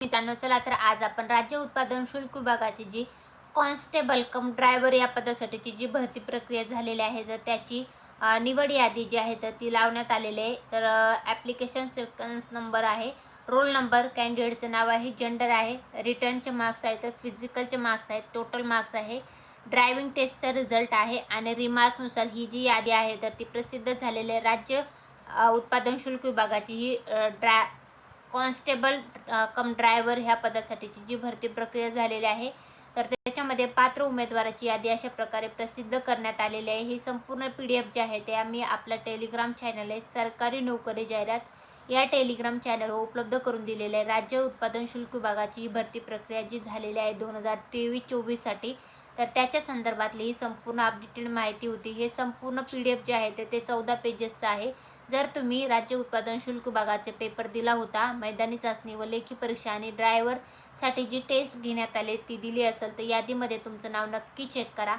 मित्रांनो चला तर आज आपण राज्य उत्पादन शुल्क विभागाची जी कॉन्स्टेबल कम ड्रायव्हर या पदासाठीची जी भरती प्रक्रिया झालेली आहे तर त्याची निवड यादी जी आहे तर ती लावण्यात आलेली आहे. तर ॲप्लिकेशन सिक्वन्स नंबर आहे रोल नंबर कॅन्डिडेटचं नाव आहे जेंडर आहे रिटर्नचे मार्क्स आहेत तर फिजिकलचे मार्क्स आहेत टोटल मार्क्स आहे ड्रायव्हिंग टेस्टचा रिझल्ट आहे आणि रिमार्कनुसार ही जी यादी आहे तर ती प्रसिद्ध झालेली आहे. राज्य उत्पादन शुल्क विभागाची ही ड्रा कॉन्स्टेबल कम ड्रायव्हर ह्या पदासाठीची जी भरती प्रक्रिया झालेली आहे तर त्याच्यामध्ये पात्र उमेदवाराची यादी अशा प्रकारे प्रसिद्ध करण्यात आलेली आहे. ही संपूर्ण पी डी एफ जी आहे ते आम्ही आपल्या टेलिग्राम चॅनल आहे सरकारी नोकरी जाहिरात या टेलिग्राम चॅनलवर उपलब्ध करून दिलेले आहे. राज्य उत्पादन शुल्क विभागाची ही भरती प्रक्रिया जी झालेली आहे दोन हजार तेवीस चोवीससाठी तर त्याच्या संदर्भातली ही संपूर्ण अपडेटेड माहिती होती. हे संपूर्ण पी डी एफ जे आहे ते ते चौदा पेजेसचं आहे. जर तुम्ही राज्य उत्पादन शुल्क भागाचे पेपर दिला होता मैदानी चाचणी व लेखी परीक्षा आणि ड्रायव्हरसाठी जी टेस्ट घेण्यात आली ती दिली असेल तर यादीमध्ये तुमचं नाव नक्की चेक करा.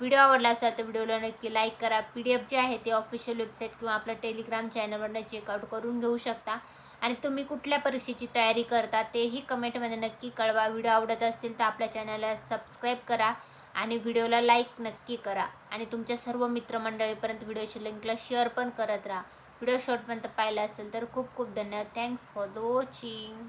व्हिडिओ आवडला असेल तर व्हिडिओला नक्की लाईक करा. पी डी एफ जे आहे ते ऑफिशियल वेबसाईट किंवा आपल्या टेलिग्राम चॅनलवरनं चेकआउट करून घेऊ शकता. आणि तुम्ही कुठल्या परीक्षेची तयारी करता तेही कमेंटमध्ये नक्की कळवा. व्हिडिओ आवडत असतील तर आपल्या चॅनलला सबस्क्राईब करा आणि व्हिडिओला लाईक नक्की करा. आणि तुमच्या सर्व मित्रमंडळीपर्यंत व्हिडिओची लिंकला शेअर पण करत राहा. व्हिडिओ शॉर्टपर्यंत पाहिला असेल तर खूप खूप धन्यवाद. Thanks for the watching